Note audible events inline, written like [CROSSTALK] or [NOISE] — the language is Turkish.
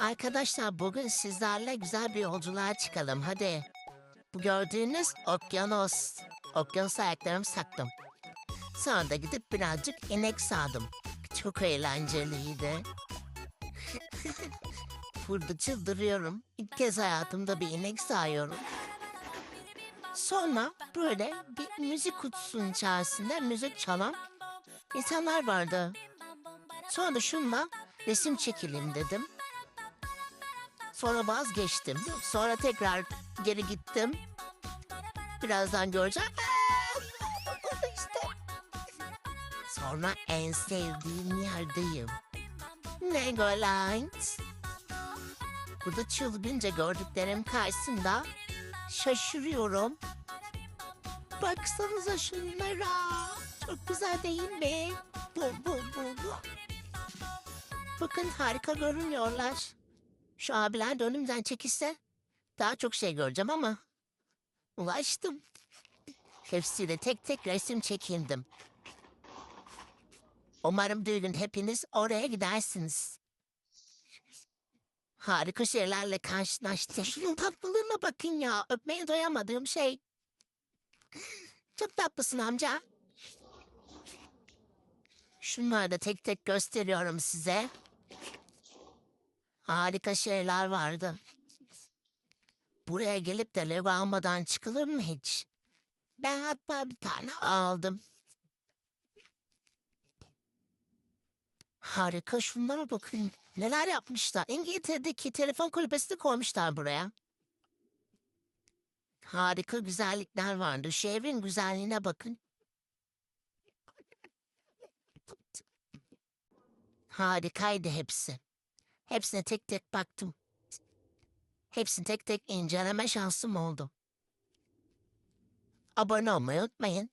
Arkadaşlar bugün sizlerle güzel bir yolculuğa çıkalım hadi. Bu gördüğünüz okyanus. Okyanus ayaklarımı saktım. Sonra da gidip birazcık inek sağdım. Çok eğlenceliydi. [LAUGHS] Burada çıldırıyorum. İlk kez hayatımda bir inek sağıyorum. Sonra böyle bir müzik kutusunun içerisinde müzik çalan insanlar vardı. Sonra da şunla resim çekelim dedim. Sonra vazgeçtim. Sonra tekrar geri gittim. Birazdan göreceğim. İşte. Sonra en sevdiğim yerdeyim. Legoland. Burada çılgınca gördüklerim karşısında şaşırıyorum. Baksanıza şunlara. Çok güzel değil mi? Bu, bu, bu, bu. Bakın harika görünüyorlar. Şu abiler de önümden çekilse daha çok şey göreceğim ama ulaştım. Hepsiyle tek tek resim çekindim. Umarım gün hepiniz oraya gidersiniz. Harika şeylerle karşılaştım. Şunun tatlılığına bakın ya. Öpmeye doyamadığım şey. Çok tatlısın amca. Şunları da tek tek gösteriyorum size. Harika şeyler vardı. Buraya gelip de Lego almadan çıkılır mı hiç? Ben hatta bir tane aldım. Harika şunlara bakın. Neler yapmışlar. İngiltere'deki telefon kulübesini koymuşlar buraya. Harika güzellikler vardı. Şu güzelliğine bakın. Harikaydı hepsi. Hepsine tek tek baktım. Hepsini tek tek inceleme şansım oldu. Abone olmayı unutmayın.